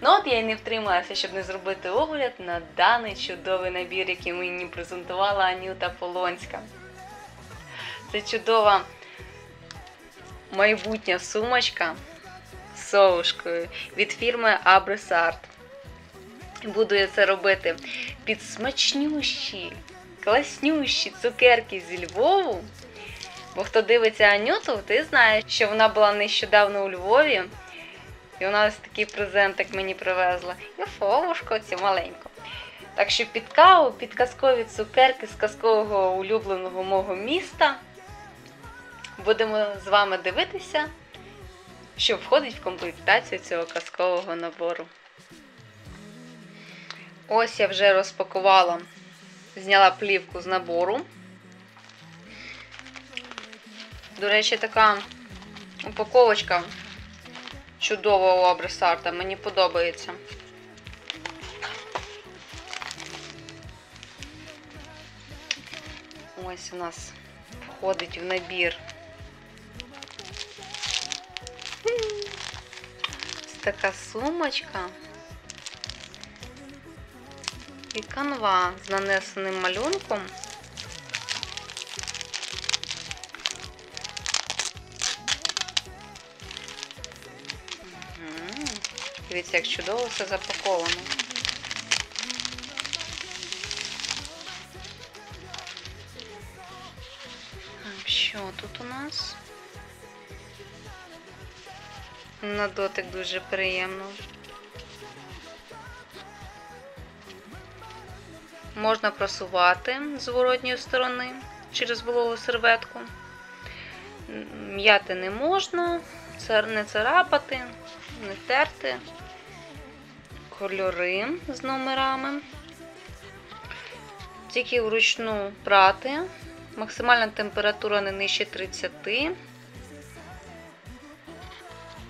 Ну от я й не втрималася, щоб не зробити огляд на даний чудовий набір, який мені презентувала Анюта Полонська. Це чудова майбутня сумочка з совушкою від фірми Abresart. Буду я це робити під смачнющі, класнющі цукерки зі Львову. Бо хто дивиться Анюту, ти знаєш, що вона була нещодавно у Львові. І вона ось такий презентик мені привезла. І фовушко цю маленьку. Так що під каву, під казкові цукерки з казкового улюбленого мого міста. Будемо з вами дивитися, що входить в комплектацію цього казкового набору. Ось я вже розпакувала, зняла плівку з набору. До речі, така упаковочка чудова у Абресарта, мені подобається. Ось у нас входить в набір. Ось така сумочка. І канва з нанесеним малюнком. Дивіться, як чудово все запаковано. Що тут у нас? На дотик дуже приємно. Можна просувати з зворотньої сторони через вологу серветку. М'яти не можна, не царапати, не терти. Кольори з номерами. Тільки вручну прати. Максимальна температура не нижче 30.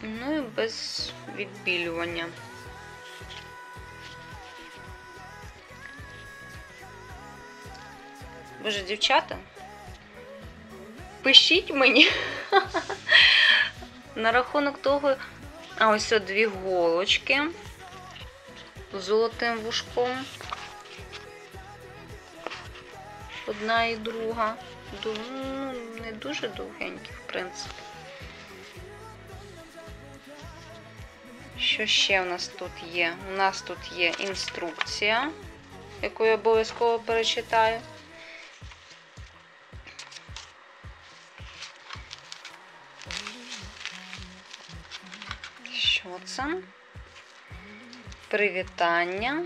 Ну і без відбілювання. Боже, дівчата, пишіть мені на рахунок того, а ось о дві голочки золотим вушком. Одна і друга. Ду- Ну, не дуже довгенькі, в принципі. Що ще у нас тут є? У нас тут є інструкція, яку я обов'язково перечитаю. Що це? Привітання.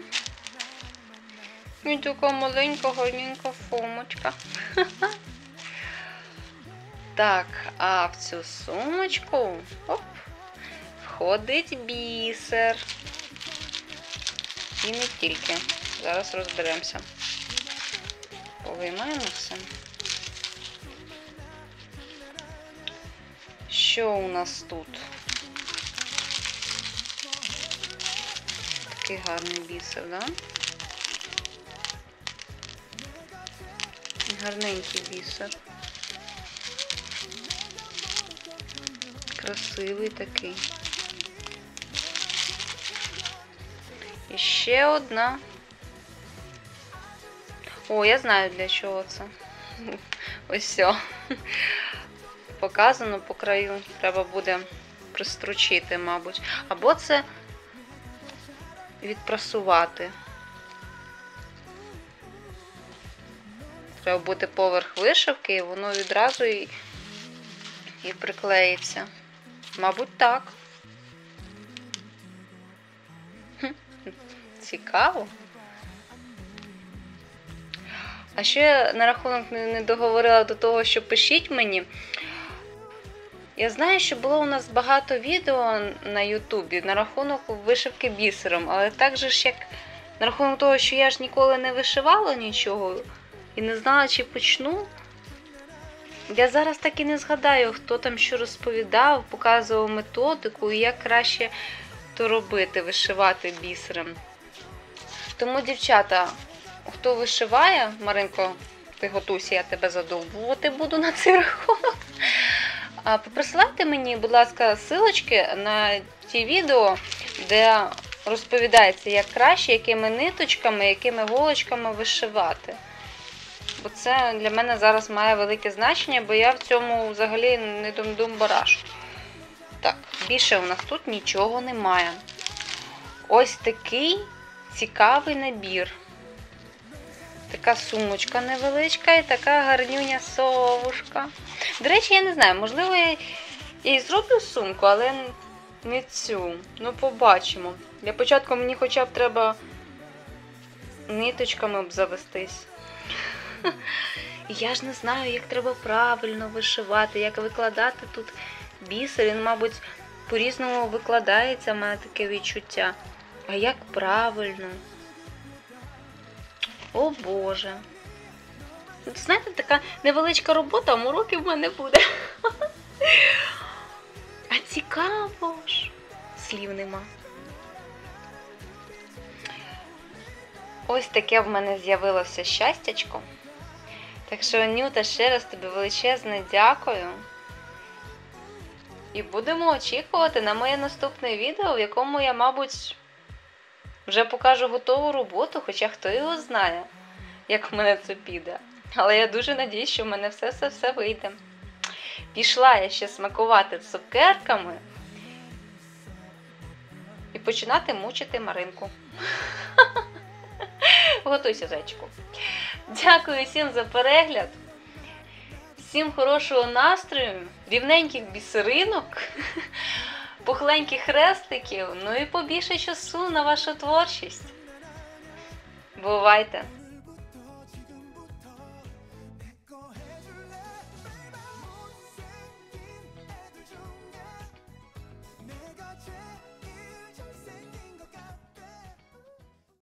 І така маленька гарненька сумочка. Так, а в цю сумочку оп, входить бісер. І не тільки. Зараз розберемося. Повиймаємо все. Що у нас тут? Такий гарний бісер, да? Гарненький бісер. Красивий такий. І ще одна. О, я знаю для чого це. Ось все. Показано по краю. Треба буде пристрочити, мабуть. Або це відпрасувати. Треба буде поверх вишивки, і воно відразу і, і приклеїться. Мабуть, так. Цікаво. А ще на рахунок не договорила до того, що пишіть мені. Я знаю, що було у нас багато відео на Ютубі на рахунок вишивки бісером, але так же ж як на рахунок того, що я ж ніколи не вишивала нічого і не знала, чи почну. Я зараз так і не згадаю, хто там що розповідав, показував методику і як краще то робити, вишивати бісером. Тому, дівчата, хто вишиває, Маринко, ти готуйся, я тебе задовбувати буду на цей рахунок. А мені, будь ласка, силочки на ті відео, де розповідається, як краще, якими ниточками, якими голочками вишивати. Бо це для мене зараз має велике значення, бо я в цьому взагалі не дум-дум барашу. Так, більше у нас тут нічого немає. Ось такий цікавий набір. Така сумочка невеличка і така гарнюня совушка. До речі, я не знаю, можливо, я і зроблю сумку, але не цю. Ну, побачимо. Для початку мені хоча б треба ниточками обзавестись. Я ж не знаю, як треба правильно вишивати, як викладати тут бісер. Він, мабуть, по-різному викладається, мене таке відчуття. А як правильно? О Боже. Знаєте, така невеличка робота, а уроків в мене буде. А цікаво ж. Слів нема. Ось таке в мене з'явилося щастячко. Так що, Анюта, ще раз тобі величезне дякую. І будемо очікувати на моє наступне відео, в якому я, мабуть, вже покажу готову роботу, хоча хто його знає, як в мене це піде. Але я дуже надіюсь, що в мене все-все-все вийде. Пішла я ще смакувати цукерками і починати мучити Маринку. Готуйся, зайчику. Дякую всім за перегляд. Всім хорошого настрою, рівненьких бісеринок, пухленьких хрестиків, ну і побільше часу на вашу творчість. Бувайте!